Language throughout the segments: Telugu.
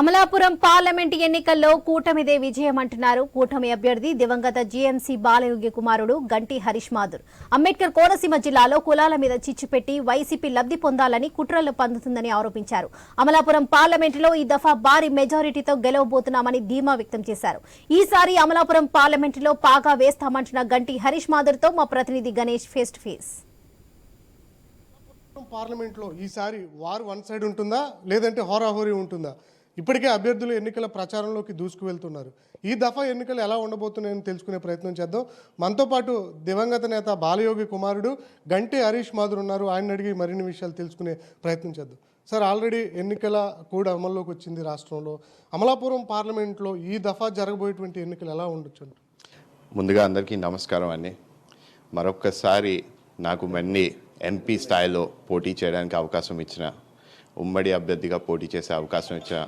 అమలాపురం పార్లమెంట్ ఎన్నికల్లో కూటమిదే విజయం అంటున్నారు కూటమి అభ్యర్థి దివంగత జీఎంసీ బాలయోగి కుమారుడు గంటి హరీష్ మాధుర్. అంబేద్కర్ కోనసీమ జిల్లాలో కులాల మీద చిచ్చుపెట్టి వైసీపీ లబ్ధి పొందాలని కుట్రలు పందుతుందని ఆరోపించారు. అమలాపురం పార్లమెంటులో ఈ దఫా భారీ మెజారిటీతో గెలవబోతున్నామని ధీమా వ్యక్తం చేశారు. ఈసారి అమలాపురం పార్లమెంటులో పాగా వేస్తామంటున్న గంటి హరీష్ మాధుర్తో మా ప్రతినిధి గణేష్ ఫేస్ టు ఫేస్. పార్లమెంట్లో ఈసారి వారు వన్ సైడ్ ఉంటుందా? లేదంటే హోరాహోరీ ఉంటుందా? ఇప్పటికే అభ్యర్థులు ఎన్నికల ప్రచారంలోకి దూసుకు వెళ్తున్నారు ఈ దఫా ఎన్నికలు ఎలా ఉండబోతున్నాయని తెలుసుకునే ప్రయత్నం చేద్దాం. మనతో పాటు దివంగత నేత బాలయోగి కుమారుడు గంటి హరీష్ మాధుర్ ఉన్నారు. ఆయన అడిగి మరిన్ని విషయాలు తెలుసుకునే ప్రయత్నం చేద్దాం. సార్ ఆల్రెడీ ఎన్నికల కూడా అమల్లోకి వచ్చింది రాష్ట్రంలో. అమలాపురం పార్లమెంట్లో ఈ దఫా జరగబోయేటువంటి ఎన్నికలు ఎలా ఉండొచ్చు ముందుగా అందరికీ నమస్కారం అండి. మరొక్కసారి నాకు మన్ని ఎంపీ స్థాయిలో పోటీ చేయడానికి అవకాశం ఇచ్చిన ఉమ్మడి అభ్యర్థిగా పోటీ చేసే అవకాశం ఇచ్చిన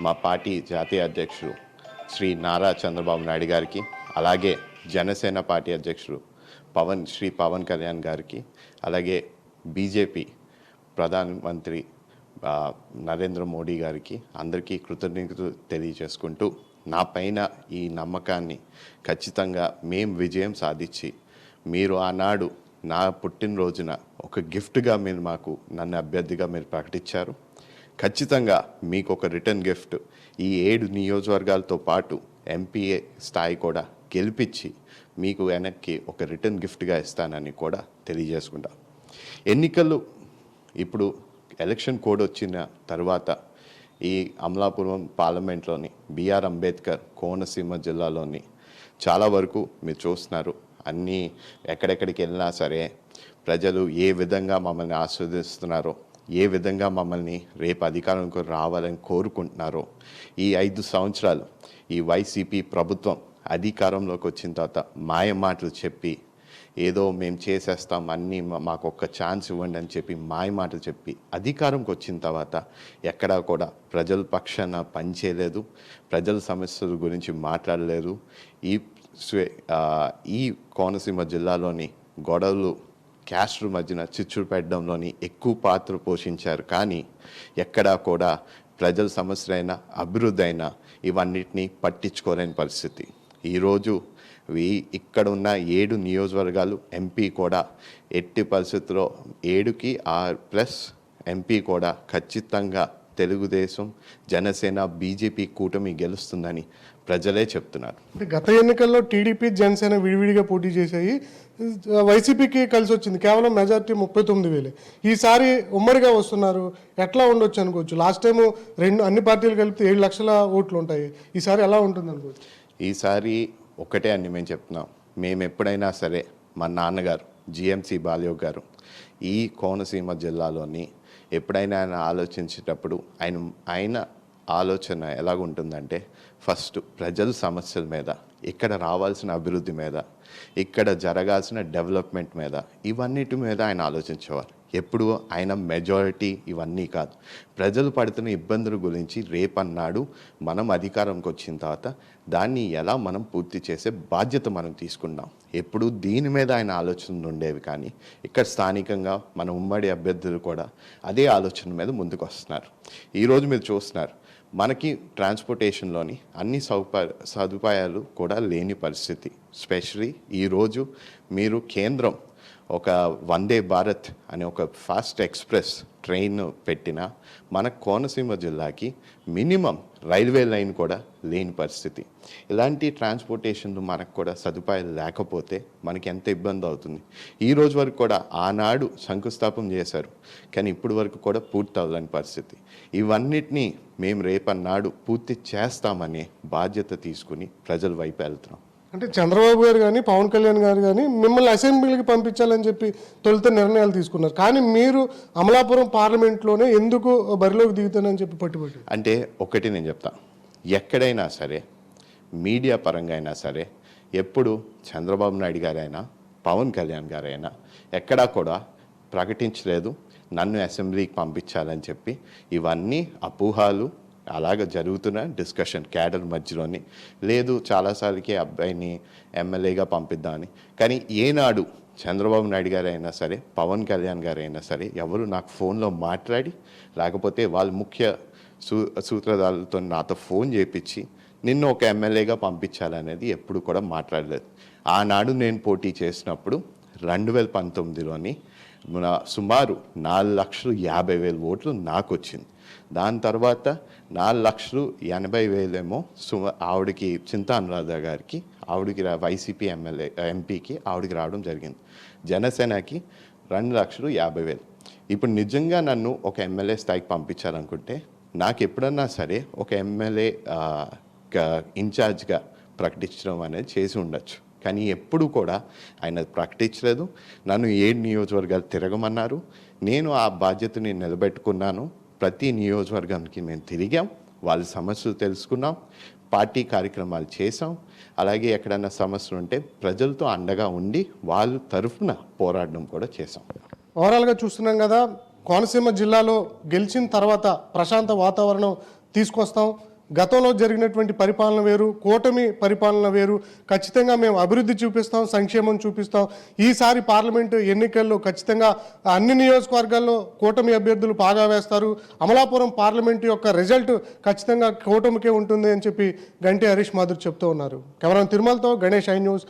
మా పార్టీ జాతీయ అధ్యక్షుడు శ్రీ నారా చంద్రబాబు నాయుడు గారికి అలాగే జనసేన పార్టీ అధ్యక్షుడు పవన్ శ్రీ పవన్ కళ్యాణ్ గారికి అలాగే బీజేపీ ప్రధానమంత్రి నరేంద్ర మోడీ గారికి అందరికీ కృతజ్ఞతలు తెలియజేసుకుంటూ నా పైన ఈ నమ్మకాన్ని ఖచ్చితంగా మేం విజయం సాధించి మీరు ఆనాడు నా పుట్టినరోజున ఒక గిఫ్ట్గా మీరు మాకు నన్ను అభ్యర్థిగా మీరు ప్రకటించారు. ఖచ్చితంగా మీకు ఒక రిటర్న్ గిఫ్ట్. ఈ ఏడు నియోజకవర్గాలతో పాటు ఎంపీఏ స్థాయి కూడా గెలిపించి మీకు వెనక్కి ఒక రిటర్న్ గిఫ్ట్గా ఇస్తానని కూడా తెలియజేసుకుంటా. ఎన్నికలు ఇప్పుడు ఎలక్షన్ కోడ్ వచ్చిన తర్వాత ఈ అమలాపురం పార్లమెంట్లోని బిఆర్ అంబేద్కర్ కోనసీమ జిల్లాలోని చాలా వరకు మీరు చూస్తున్నారు. అన్నీ ఎక్కడెక్కడికి వెళ్ళినా సరే ప్రజలు ఏ విధంగా మమ్మల్ని ఆస్వాదిస్తున్నారో ఏ విధంగా మమ్మల్ని రేపు అధికారంకు రావాలని కోరుకుంటున్నారో ఈ ఐదు సంవత్సరాలు ఈ వైసీపీ ప్రభుత్వం అధికారంలోకి వచ్చిన తర్వాత మాయ మాటలు చెప్పి ఏదో మేము చేసేస్తాం అన్నీ మాకు ఒక్క ఛాన్స్ ఇవ్వండి అని చెప్పి మాయ మాటలు చెప్పి అధికారంకి వచ్చిన తర్వాత ఎక్కడా కూడా ప్రజల పక్షాన పనిచేయలేదు ప్రజల సమస్యల గురించి మాట్లాడలేదు. ఈ స్వే ఈ కోనసీమ జిల్లాలోని గొడవలు క్యాస్ట్ల మధ్యన చిచ్చుడు పెట్టడంలోని ఎక్కువ పాత్ర పోషించారు. కానీ ఎక్కడా కూడా ప్రజల సమస్యలైనా అభివృద్ధి అయినా ఇవన్నిటినీ పట్టించుకోలేని పరిస్థితి. ఈరోజు ఈ ఇక్కడ ఉన్న ఏడు నియోజకవర్గాలు ఎంపీ కూడా ఎట్టి పరిస్థితుల్లో ఏడుకి ఆ ప్లస్ ఎంపీ కూడా ఖచ్చితంగా తెలుగుదేశం జనసేన బీజేపీ కూటమి గెలుస్తుందని ప్రజలే చెప్తున్నారు. అంటే గత ఎన్నికల్లో టీడీపీ జనసేన విడివిడిగా పోటీ చేశాయి. వైసీపీకి కలిసి వచ్చింది. కేవలం మెజారిటీ ముప్పై తొమ్మిది వేలే. ఈసారి ఉమ్మడిగా వస్తున్నారు. ఎట్లా ఉండొచ్చు అనుకోవచ్చు? లాస్ట్ టైం రెండు అన్ని పార్టీలు కలిపితే ఏడు లక్షల ఓట్లు ఉంటాయి. ఈసారి ఎలా ఉంటుంది అనుకోవచ్చు? ఈసారి ఒకటే అని మేము చెప్తున్నాం. మేము ఎప్పుడైనా సరే మా నాన్నగారు జిఎంసి బాలయోగ్ గారు ఈ కోనసీమ జిల్లాలోని ఎప్పుడైనా ఆయన ఆలోచించేటప్పుడు ఆయన ఆయన ఆలోచన ఎలాగుంటుందంటే ఫస్ట్ ప్రజల సమస్యల మీద ఇక్కడ రావాల్సిన అభివృద్ధి మీద ఇక్కడ జరగాల్సిన డెవలప్మెంట్ మీద ఇవన్నిటి మీద ఆయన ఆలోచించేవారు. ఎప్పుడు ఆయన మెజారిటీ ఇవన్నీ కాదు. ప్రజలు పడుతున్న ఇబ్బందుల గురించి రేపన్నాడు మనం అధికారంకి వచ్చిన తర్వాత దాన్ని ఎలా మనం పూర్తి చేసే బాధ్యత మనం తీసుకున్నాం ఎప్పుడు దీని మీద ఆయన ఆలోచనలు ఉండేవి కానీ ఇక్కడ స్థానికంగా మన ఉమ్మడి అభ్యర్థులు కూడా అదే ఆలోచన మీద ముందుకు వస్తున్నారు ఈరోజు మీరు చూస్తున్నారు మనకి ట్రాన్స్పోర్టేషన్లోని అన్ని సౌప సదుపాయాలు కూడా లేని పరిస్థితి. స్పెషలీ ఈరోజు మీరు కేంద్రం ఒక వందే భారత్ అనే ఒక ఫాస్ట్ ఎక్స్ప్రెస్ ట్రైన్ పెట్టిన మన కోనసీమ జిల్లాకి మినిమం రైల్వే లైన్ కూడా లేని పరిస్థితి. ఇలాంటి ట్రాన్స్పోర్టేషన్లు మనకు కూడా సదుపాయాలు లేకపోతే మనకి ఎంత ఇబ్బంది అవుతుంది? ఈ రోజు వరకు కూడా ఆనాడు శంకుస్థాపన చేశారు. కానీ ఇప్పుడు వరకు కూడా పూర్తి అవ్వలేని పరిస్థితి. ఇవన్నిటినీ మేము రేపన్నాడు పూర్తి చేస్తామనే బాధ్యత తీసుకుని ప్రజల వైపు వెళ్తున్నాం. అంటే చంద్రబాబు గారు కానీ పవన్ కళ్యాణ్ గారు కానీ మిమ్మల్ని అసెంబ్లీకి పంపించాలని చెప్పి తొలుత నిర్ణయాలు తీసుకున్నారు. కానీ మీరు అమలాపురం పార్లమెంట్లోనే ఎందుకు బరిలోకి దిగుతానని చెప్పి పట్టుబట్టి అంటే ఒకటి నేను చెప్తా. ఎక్కడైనా సరే మీడియా పరంగా అయినా సరే ఎప్పుడు చంద్రబాబు నాయుడు గారైనా పవన్ కళ్యాణ్ గారైనా ఎక్కడా కూడా ప్రకటించలేదు నన్ను అసెంబ్లీకి పంపించాలని చెప్పి ఇవన్నీ అపోహాలు అలాగ జరుగుతున్న డిస్కషన్ క్యాడర్ మధ్యలోని. లేదు చాలాసార్లకి అబ్బాయిని ఎమ్మెల్యేగా పంపిద్దామని. కానీ ఏనాడు చంద్రబాబు నాయుడు గారు అయినా సరే పవన్ కళ్యాణ్ గారు అయినా సరే ఎవరు నాకు ఫోన్లో మాట్లాడి లేకపోతే వాళ్ళ ముఖ్య సూ సూత్రధారులతో నాతో ఫోన్ చేపించి నిన్ను ఒక ఎమ్మెల్యేగా పంపించాలనేది ఎప్పుడు కూడా మాట్లాడలేదు. ఆనాడు నేను పోటీ చేసినప్పుడు రెండు వేల పంతొమ్మిదిలోని సుమారు నాలుగు లక్షలు యాభై వేల ఓట్లు నాకు వచ్చింది దాని తర్వాత నాలుగు లక్షలు ఎనభై వేలేమో సుమ ఆవిడకి చింతా అనురాధ గారికి ఆవిడకి రా- వైసీపీ ఎమ్మెల్యే ఎంపీకి ఆవిడకి రావడం జరిగింది. జనసేనకి రెండు లక్షలు యాభై వేలు. ఇప్పుడు నిజంగా నన్ను ఒక ఎమ్మెల్యే స్థాయికి పంపించాలనుకుంటే నాకు ఎప్పుడన్నా సరే ఒక ఎమ్మెల్యే ఇన్ఛార్జ్గా ప్రకటించడం అనేది చేసి ఉండొచ్చు. కానీ ఎప్పుడు కూడా ఆయన ప్రకటించలేదు. నన్ను ఏడు నియోజకవర్గాలు తిరగమన్నారు. నేను ఆ బాధ్యతని నిలబెట్టుకున్నాను. ప్రతి నియోజకవర్గానికి మేము తిరిగాం. వాళ్ళ సమస్యలు తెలుసుకున్నాం. పార్టీ కార్యక్రమాలు చేసాం అలాగే ఎక్కడైనా సమస్యలు ఉంటే ప్రజలతో అండగా ఉండి వాళ్ళ తరఫున పోరాడడం కూడా చేసాం ఓవరాల్గా చూస్తున్నాం కదా కోనసీమ జిల్లాలో గెలిచిన తర్వాత ప్రశాంత వాతావరణం తీసుకొస్తాం. గతంలో జరిగినటువంటి పరిపాలన వేరు కూటమి పరిపాలన వేరు. ఖచ్చితంగా మేము అభివృద్ధి చూపిస్తాం సంక్షేమం చూపిస్తాం. ఈసారి పార్లమెంటు ఎన్నికల్లో ఖచ్చితంగా అన్ని నియోజకవర్గాల్లో కూటమి అభ్యర్థులు బాగా వేస్తారు. అమలాపురం పార్లమెంటు యొక్క రిజల్ట్ ఖచ్చితంగా కూటమికే ఉంటుంది అని చెప్పి గంటి హరీష్ మాధుర్ చెప్తూ ఉన్నారు. కెమెరా తిరుమలతో గణేష్ ఐ న్యూస్